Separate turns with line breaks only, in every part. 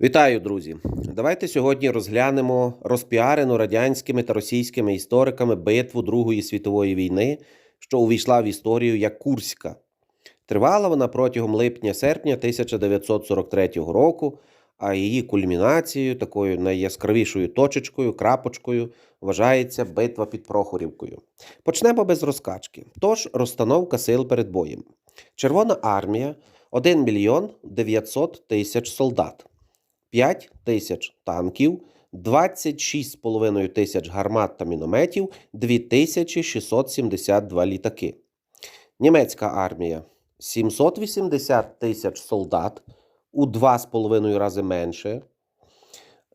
Вітаю, друзі! Давайте сьогодні розглянемо розпіарену радянськими та російськими істориками битву Другої світової війни, що увійшла в історію як Курська. Тривала вона протягом липня-серпня 1943 року, а її кульмінацією, такою найяскравішою точечкою, крапочкою, вважається битва під Прохорівкою. Почнемо без розкачки. Тож розстановка сил перед боєм. Червона армія 1 мільйон 900 тисяч солдат. 5 тисяч танків, 26,5 тисяч гармат та мінометів, 2672 літаки. Німецька армія 780 тисяч солдат у 2,5 рази менше,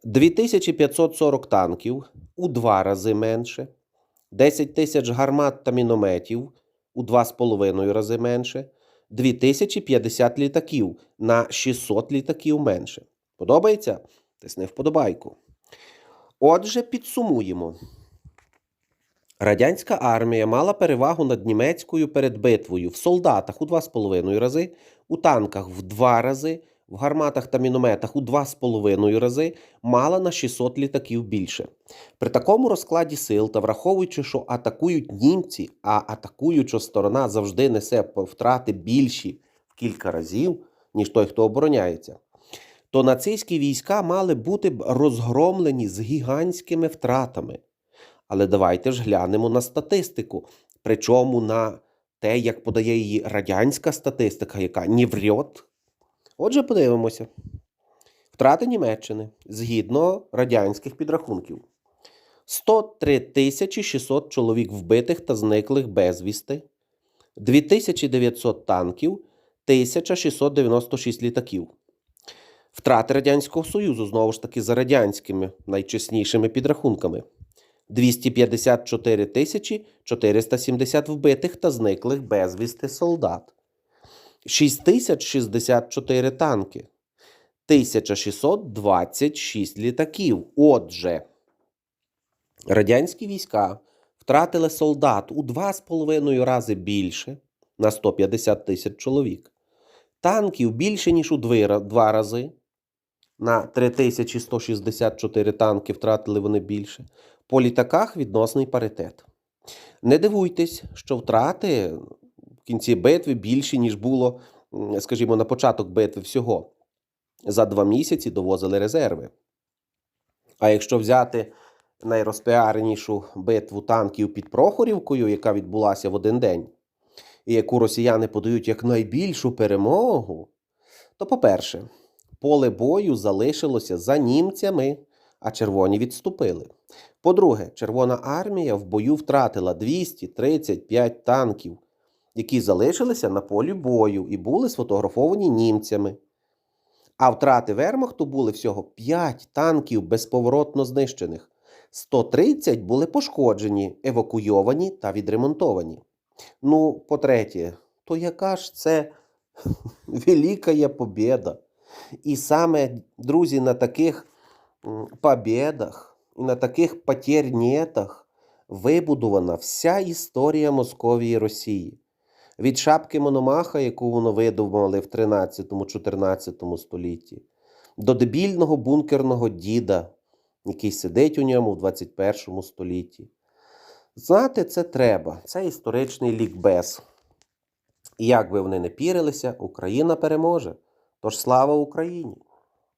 2540 танків у 2 рази менше, 10 тисяч гармат та мінометів у 2,5 рази менше, 2050 літаків на 600 літаків менше. Подобається? Тисни вподобайку. Отже, підсумуємо. Радянська армія мала перевагу над німецькою перед битвою в солдатах у 2,5 рази, у танках в 2 рази, в гарматах та мінометах у 2,5 рази, мала на 600 літаків більше. При такому розкладі сил та враховуючи, що атакують німці, а атакуюча сторона завжди несе втрати більші в кілька разів, ніж той, хто обороняється то нацистські війська мали бути розгромлені з гігантськими втратами. Але давайте ж глянемо на статистику, причому на те, як подає її радянська статистика, яка не врет. Отже, подивимося. Втрати Німеччини згідно радянських підрахунків. 103 тисячі 600 чоловік вбитих та зниклих безвісти, 2900 танків, 1696 літаків. Втрати Радянського Союзу, знову ж таки, за радянськими найчеснішими підрахунками. 254 тисячі 470 вбитих та зниклих безвісти солдат. 6064 танки. 1626 літаків. Отже, радянські війська втратили солдат у 2,5 рази більше на 150 тисяч чоловік. Танків більше, ніж у 2 рази на 3164 танки втратили вони більше. По літаках відносний паритет. Не дивуйтесь, що втрати в кінці битви більші, ніж було, скажімо, на початок битви всього. За два місяці довозили резерви. А якщо взяти найрозпіаренішу битву танків під Прохорівкою, яка відбулася в один день, і яку росіяни подають як найбільшу перемогу, то, по-перше, поле бою залишилося за німцями, а червоні відступили. По-друге, Червона армія в бою втратила 235 танків, які залишилися на полі бою і були сфотографовані німцями. А втрати Вермахту були всього 5 танків безповоротно знищених. 130 були пошкоджені, евакуйовані та відремонтовані. Ну, по-третє, то яка ж це велика побєда? І саме, друзі, на таких побєдах і на таких потернєтах вибудована вся історія Московії Росії. Від шапки Мономаха, яку воно видумали в 13-14 столітті, до дебільного бункерного діда, який сидить у ньому в 21 столітті. Знати це треба. Це історичний лікбез. І як би вони не пірилися, Україна переможе. Тож слава Україні!